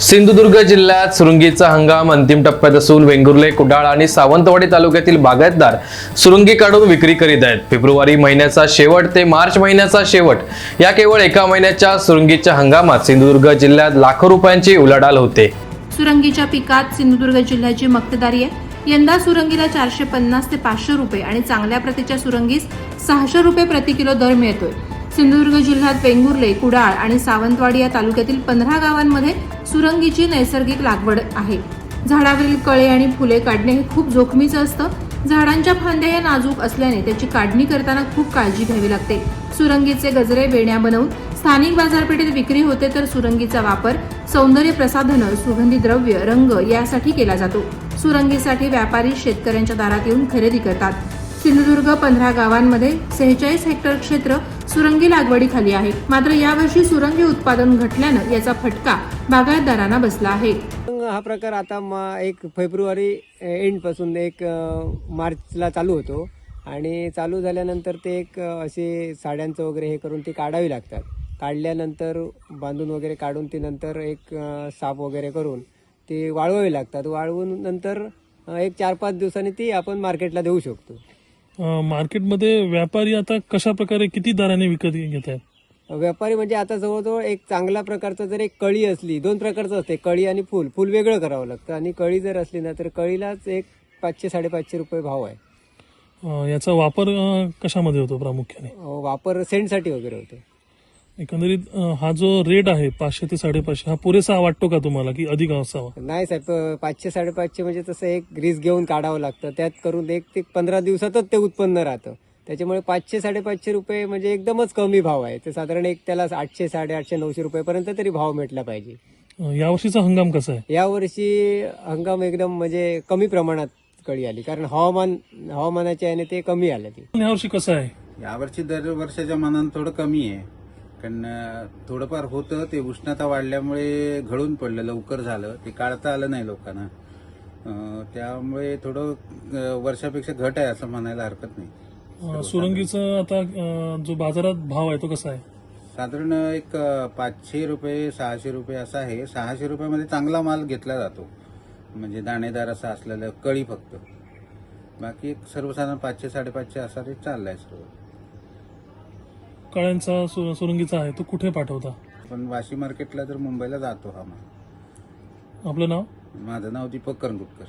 सिंधुदुर्ग जिल्ह्यात सुरुंगीचा हंगाम अंतिम टप्प्यात असून वेंगुर्ले कुडाळ आणि सावंतवाडी तालुक्यातील बागायतदार सुरुंगी काढून विक्री करीत आहेत. फेब्रुवारी महिन्याचा शेवट ते मार्च महिन्याचा शेवट या केवळ एका महिन्याच्या सुरुंगीच्या हंगामात सिंधुदुर्ग जिल्ह्यात लाखो रुपयांची उलाढाल होते. सुरंगीच्या पिकात सिंधुदुर्ग जिल्ह्याची मक्तेदारी आहे. यंदा सुरंगीला चारशे पन्नास ते पाचशे रुपये आणि चांगल्या प्रतीच्या सुरंगीस सहाशे रुपये प्रति किलो दर मिळतोय. सिंधुदुर्ग जिल्ह्यात वेंगुर्ले कुडाळ आणि सावंतवाडी या तालुक्यातील पंधरा गावांमध्ये सुरंगीची नैसर्गिक लागवड आहे. झाडावरील कळे आणि फुले काढणे हे खूप जोखमीचं असतं. झाडांच्या फांद्या या नाजूक असल्याने त्याची काढणी करताना खूप काळजी घ्यावी लागते. सुरंगीचे गजरे वेण्या बनवून स्थानिक बाजारपेठेत विक्री होते तर सुरंगीचा वापर सौंदर्य प्रसाधनं सुगंधी द्रव्य रंग यासाठी केला जातो. सुरंगीसाठी व्यापारी शेतकऱ्यांच्या दारात येऊन खरेदी करतात. सिंधुदुर्ग पंधरा गावांमध्ये सेहेचाळीस हेक्टर क्षेत्र सुरंगी लागवडीखाली आहे. मात्र यावर्षी सुरंगी उत्पादन घटल्यानं याचा फटका बागायतदारांना बसला आहे. मग हा प्रकार आता मा एक फेब्रुवारी एंडपासून एक मार्चला चालू होतो. आणि चालू झाल्यानंतर ते एक असे साड्यांचं वगैरे हे करून ते काढावी लागतात. काढल्यानंतर बांधून वगैरे काढून ते नंतर एक साफ वगैरे करून ते वाळवावी लागतात. वाळवून नंतर एक चार पाच दिवसांनी ती आपण मार्केटला देऊ शकतो. मार्केटमध्ये व्यापारी आता कशा प्रकारे किती दराने विकत घेत आहेत? व्यापारी म्हणजे आता जवळजवळ एक चांगल्या प्रकारचं जर एक कळी असली दोन प्रकारचं असते कळी आणि फुल. फुल वेगळं करावं लागतं आणि कळी जर असली ना तर कळीलाच एक पाचशे साडेपाचशे रुपये भाव आहे. अ, याचा वापर अ, कशामध्ये होतो प्रामुख्याने? अं, वापर सेंटसाठी वगैरे होतो. एकंदरीत अ, हा जो रेट आहे पाचशे ते साडेपाचशे हा पुरेसा वाटतो का तुम्हाला की अधिक असावा? नाही साहेब अं, पाचशे साडेपाचशे म्हणजे तसं एक ग्रीस घेऊन काढावं लागतं. त्यात करून एक ते पंधरा दिवसातच ते उत्पन्न राहतं. त्याच्यामुळे पाचशे साडेपाचशे रुपये म्हणजे एकदमच कमी भाव आहे. ते साधारण एक त्याला आठशे साडेआठशे नऊशे रुपयेपर्यंत तरी भाव भेटला पाहिजे. यावर्षीचा हंगाम कसा आहे? यावर्षी हंगाम एकदम म्हणजे कमी प्रमाणात कळी आली. कारण हवामान हवामानाच्या याने ते कमी आलं ते. यावर्षी कसं आहे? यावर्षी दर वर्षाच्या मानानं थोडं कमी आहे. कारण थोडंफार होतं ते उष्णता वाढल्यामुळे घळून पडलं लवकर झालं. ते काढता आलं नाही लोकांना. त्यामुळे थोडं वर्षापेक्षा घट आहे असं म्हणायला हरकत नाही. सुरंगीचा आता अ, जो बाजारात भाव आहे तो कसा आहे? साधारण एक अं, पाचशे रुपये सहाशे रुपये असा आहे. सहाशे रुपयामध्ये चांगला माल घेतला जातो. म्हणजे दाणेदार असा असलेला कळी फक्त. बाकी एक सर्वसाधारण पाचशे साडेपाचशे असा रेट चाललाय सर्व. कळ्यांचा सु- सुरंगीचा आहे तो कुठे पाठवता? पण वाशी मार्केटला तर मुंबईला जातो हा माल. आपलं नाव? माझं नाव दीपक करंगुटकर.